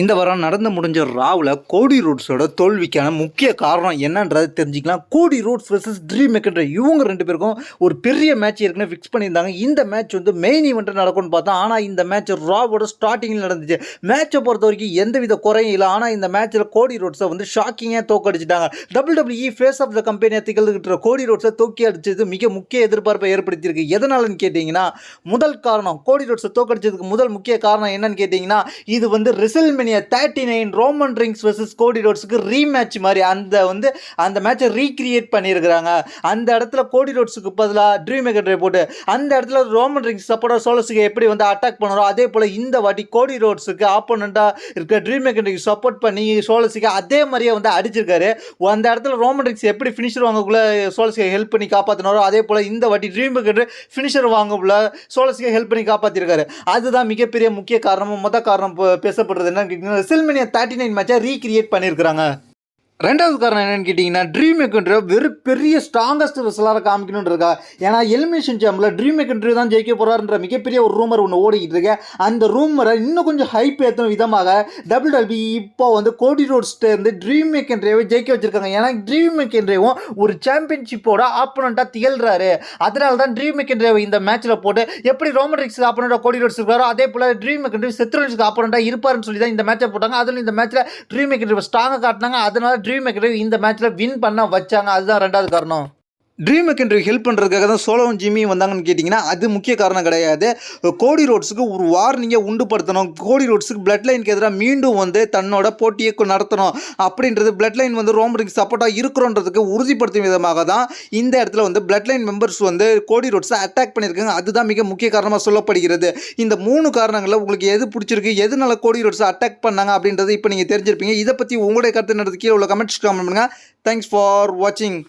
இந்த வாரம் நடந்து முடிஞ்ச ராவில் கோடி ரூட்ஸோட தோல்விக்கான முக்கிய காரணம் என்னன்றதை தெரிஞ்சுக்கலாம். கோடி ரூட்ஸ் வர்சஸ் ட்ரீம் மேக்கர் இவங்க ரெண்டு பேருக்கும் ஒரு பெரிய மேட்ச் ஏற்கனவே ஃபிக்ஸ் பண்ணியிருந்தாங்க. இந்த மேட்ச் வந்து மெயின் இவெண்ட்டு நடக்கும்னு பார்த்தா ஆனால் இந்த மேட்ச் ராவோட ஸ்டார்டிங்கில் நடந்துச்சு. மேட்சை பொறுத்த வரைக்கும் எந்தவித குறையும் இல்லை. ஆனால் இந்த மேட்ச்சில் கோடி ரோட்ஸை வந்து ஷாக்கிங்காக தோக்கடிச்சிட்டாங்க. Double W E face of the கம்பெனியை திகழ்கிற கோடி ரோட்ஸை தோக்கி அடிச்சது மிக முக்கிய எதிர்பார்ப்பை ஏற்படுத்தியிருக்கு. எதனாலன்னு கேட்டிங்கன்னா முதல் காரணம் கோடி ரோட்ஸை தோக்கடிச்சதுக்கு முதல் முக்கிய காரணம் என்னன்னு கேட்டிங்கன்னா இது வந்து WrestleMania thirty nine Roman Reigns versus Cody ரோட்ஸுக்கு rematch மாதிரி அந்த வந்து அந்த மேட்சை ரீக்ரியேட் பண்ணியிருக்கிறாங்க அந்த இடத்துல கோடி ரோட்ஸுக்கு பதிலாக ட்ரீம் மேக்கர் போட்டு அந்த இடத்துல ரோமன் ரிங்ஸ் சப்போர்ட்டாக சோலஸுக்கு எப்படி வந்து அட்டாக் பண்ணுறோம் அதே போல் இந்த வாட்டி கோடி ரோட்ஸுக்கு ஆப்போனண்ட்டாக இருக்க ட்ரீம் மேக்கர் சப்போர்ட் பண்ணி சோலஸுக்கு அதே மாதிரியே வந்து அடிச்சிருக்காரு. அந்த இடத்துல ரோமன் ரிங்ஸ் எப்படி ஃபினிஷர் வாங்கக்குள்ளே சோலஸுக்கு ஹெல்ப் பண்ணி காப்பாற்றினாரோ அதே போல் இந்த வாட்டி ட்ரீம் மேக்கர் ஃபினிஷர் வாங்கக்குள்ள சோலஸுக்கு ஹெல்ப் பண்ணி காப்பாற்றிருக்காரு அதுதான் மிகப்பெரிய முக்கிய காரணமும் மொத்த காரணம் இப்போ பேசப்படுறது என்னன்னு கேட்டிங்கன்னா ரெசில்மெனியா தேர்ட்டி நைன் மேட்சை ரீக்ரியேட் பண்ணியிருக்கிறாங்க ரெண்டாவது காரணம் என்னன்னு கேட்டிங்கன்னா ட்ரீம் மேக்கன்ற வெறும் பெரிய ஸ்ட்ராங்கஸ்ட் ரெஸ்லராக காமிக்கணுன்றக்கா ஏன்னா எலிமினேஷன் சாம்பில் ட்ரீம் மேக்கன்ட்ரி தான் ஜெயிக்க போகிறாருன்ற மிகப்பெரிய ஒரு ரூமர் ஒன்று ஓடிக்கிட்டு இருக்கு. அந்த ரூமரை இன்னும் கொஞ்சம் ஹைப் ஏற்றும் விதமாக டபுள் டபுள் இப்போ வந்து கோடி ரோட்ஸ்டேருந்து ட்ரீம் மேக்கன்ட்ரியாவை ஜெயிக்க வச்சுருக்காங்க. ஏன்னா ட்ரீம் மேக்கன்ட்ரியும் ஒரு சாம்பியன்ஷிப்போட ஆப்பனண்ட்டாக திகழ்கிறாரு அதனால தான் ட்ரீம் மேக்கன்ட்ரியாவை இந்த மேட்ச்சில் போட்டு எப்படி ரோமன் ரிக்ஸ் கோடி ரோட்ஸ் இருக்காரோ அதே போல் ட்ரீம் மேக்கன்ட்ரி செத்ரோனிக்ஸ்க்கு ஆப்பனண்ட்டாக இருப்பாருன்னு சொல்லி தான் இந்த மேட்சை போட்டாங்க. அதில் இந்த மேட்ச்சில் ட்ரீம் மேக்கன்ட்ரி ஸ்ட்ராங்காக காட்டினாங்க. அதனால ட்ரீம் மேக்கன்ட்ரி இந்த மேட்ச்சில் வின் பண்ண வச்சாங்க. அதுதான் ரெண்டாவது காரணம். ட்ரீம் மெக்கன்ட்ரி ஹெல்ப் பண்ணுறதுக்காக தான் சோலோவும் ஜிம்மியும் வந்தாங்கன்னு கேட்டிங்கன்னா அது முக்கிய காரணம் கிடையாது. கோடி ரோட்ஸுக்கு ஒரு வார்னிங்கை உண்டுபடுத்தணும் கோடி ரோட்ஸுக்கு பிளட் லைனுக்கு எதிராக மீண்டும் வந்து தன்னோட போட்டியை நடத்தணும். அப்படின்றது பிளட் லைன் வந்து ரோமனுக்கு சப்போர்ட்டாக இருக்கிறோன்றதுக்கு உறுதிப்படுத்தும் விதமாக தான் இந்த இடத்துல வந்து பிளட் லைன் மெம்பர்ஸ் வந்து கோடி ரோட்ஸை அட்டாக் பண்ணியிருக்காங்க. அதுதான் மிக முக்கிய காரணமாக சொல்லப்படுகிறது. இந்த மூணு காரணங்களில் உங்களுக்கு எது பிடிச்சிருக்கு எதுனால கோடி ரோட்ஸை அட்டாக் பண்ணாங்க அப்படின்றது இப்போ நீங்கள் தெரிஞ்சிருப்பீங்க. இதை பற்றி உங்களுடைய கருத்து நடத்து கீழே உள்ள கமெண்ட்ஸ் கமெண்ட் பண்ணுங்கள் தேங்க்ஸ் ஃபார் வாட்சிங்